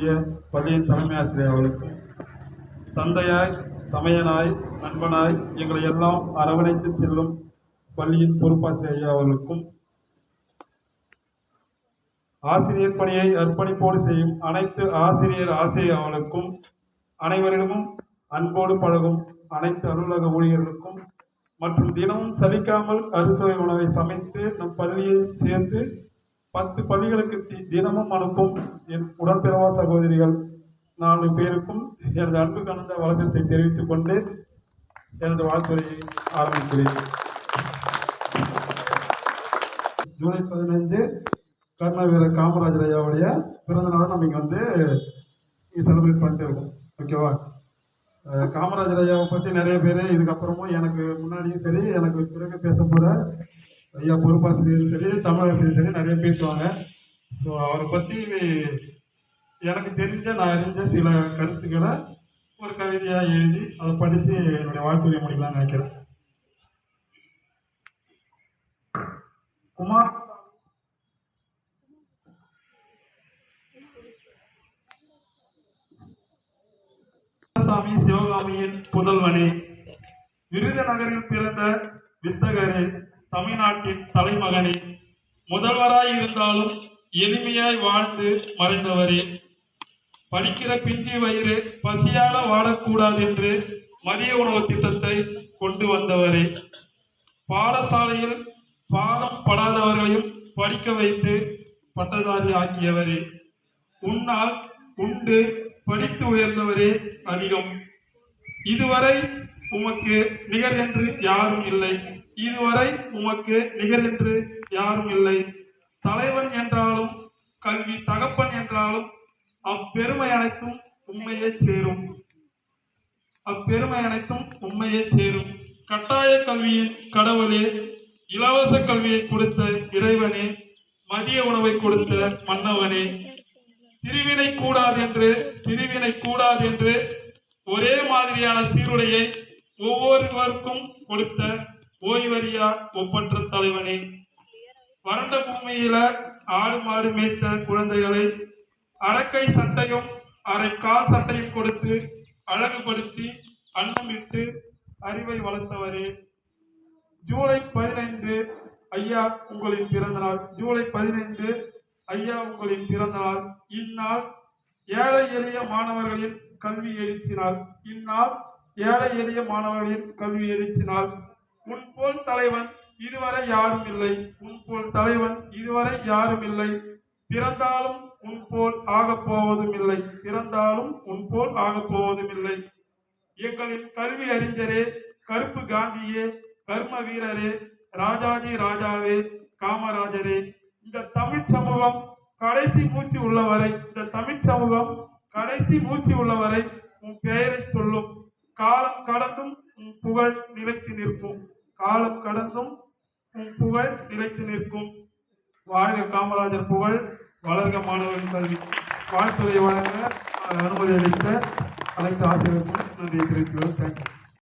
பள்ளியின் தலைமை ஆசிரியர் அவர்களுக்கு தந்தையாய் தமையனாய் நண்பனாய் எங்களை எல்லாம் அரவணைத்து செல்லும் பள்ளியின் பொறுப்பாசிரியர் ஐயா அவர்களுக்கும் ஆசிரியர் பணியை அர்ப்பணிப்போடு செய்யும் அனைத்து ஆசிரியர் ஆசிரியர் அவர்களுக்கும் அனைவரிடமும் அன்போடு பழகும் அனைத்து அலுவலக ஊழியர்களுக்கும் மற்றும் தினமும் சலிக்காமல் அறுசுவை உணவை சமைத்து நம் பள்ளியை சேர்ந்து பத்து பள்ளிகளுக்கு தி- தினமும் அனுப்பும் என் உடன்பிறவா சகோதரிகள் நாலு பேருக்கும் எனது அன்பு கலந்த வழக்கத்தை தெரிவித்துக் கொண்டு எனது வாழ்த்துறையை ஆரம்பிக்கிறேன். ஜூலை பதினைந்து கர்ண வீரர் காமராஜர் ஐயாவுடைய பிறந்த நாளை நம்ம இங்கே வந்து செலிப்ரேட் பண்ணிட்டு இருக்கோம். ஓகேவா காமராஜர் ஐயாவை பற்றி நிறைய பேர் இதுக்கப்புறமும் எனக்கு முன்னாடியும் சரி எனக்கு பிறகு பேச போகிற ஐயா பொறுப்பாசிரியர் சரி தமிழாசிரியர் சரி நிறைய பேசுவாங்க. ஸோ அவரை பற்றி எனக்கு தெரிஞ்ச நான் அறிஞ்ச சில கருத்துக்களை ஒரு கவிதையாக எழுதி அதை படித்து என்னுடைய வாழ்த்துறை முடிக்கலாம்னு நினைக்கிறேன். குமார் சாமி சிவகாமியின் புதல்வனே. விருதுநகரில் பிறந்த வித்தகரே தமிழ்நாட்டின் தலைமகனே முதல்வராய் இருந்தாலும் எளிமையாய் வாழ்ந்து மறைந்தவரே. படிக்கிற பிஞ்சு வயிறு பசியால வாடக்கூடாது என்று மதிய உணவு திட்டத்தை கொண்டு வந்தவரே. பாடசாலையில் பாதம் படாதவர்களையும் படிக்க வைத்து பட்டதாரி ஆக்கியவரே. உன்னால் உண்டு படித்து உயர்ந்தவரே அதிகம். இதுவரை உமக்கு நிகர் என்று யாரும் இல்லை. இதுவரை உமக்கு நிகரென்று யாரும் இல்லை. தலைவன் என்றாலும் கல்வி தகப்பன் என்றாலும் அப்பெருமை அனைத்தும் உண்மையே சேரும். அப்பெருமை அனைத்தும் உண்மையே சேரும். கட்டாய கல்வியின் கடவுளே இலவச கல்வியை கொடுத்த இறைவனே மதிய உணவை கொடுத்த மன்னவனே பிரிவினை கூடாதென்று பிரிவினை கூடாதென்று ஒரே மாதிரியான சீருடையை ஒவ்வொருவருக்கும் கொடுத்த ஓய்வறியா ஒப்பற்ற தலைவனே. வறண்ட பூமியில ஆடு மாடு மேய்த்த குழந்தைகளை அரக்கை சட்டையும் அரை கால் சட்டையும் கொடுத்து அழகுபடுத்தி அன்னமிட்டு அறிவை வளர்த்தவரே. ஜூலை பதினைந்து ஐயா உங்களின் பிறந்த நாள் ஜூலை பதினைந்து ஐயா உங்களின் பிறந்த நாள் இந்நாள் ஏழை எளிய மாணவர்களின் கல்வி எழுச்சினால் இந்நாள் ஏழை எளிய மாணவர்களின் கல்வி எழுச்சினால் உன் போல் தலைவன் இதுவரை யாரும் இல்லை. உன் போல் தலைவன் இதுவரை யாரும் இல்லை. பிறந்தாலும் உன் போல் ஆகப் போவதும் இல்லை. பிறந்தாலும் உன் போல் ஆகப் போவதும் இல்லை. எங்களின் கல்வி அறிஞரே கருப்பு காந்தியே கர்ம வீரரே ராஜாஜி ராஜாவே காமராஜரே. இந்த தமிழ் சமூகம் கடைசி மூச்சு உள்ளவரை இந்த தமிழ் சமூகம் கடைசி மூச்சு உள்ளவரை உன் பெயரை சொல்லும். காலம் கடந்தும் உன் புகழ் நிலைத்து நிற்கும். காலம் கடந்தும் உன் புகழ் நிலைத்து நிற்கும். வாழ்க காமராஜர் புகழ். வளர்க மாணவர்கள் கல்வி. வாழ்த்துறை வழங்க அனுமதி அளித்த அனைத்து ஆசிரியர்களுக்கும் நன்றி தெரிவித்துள்ளோம் தேங்க்யூ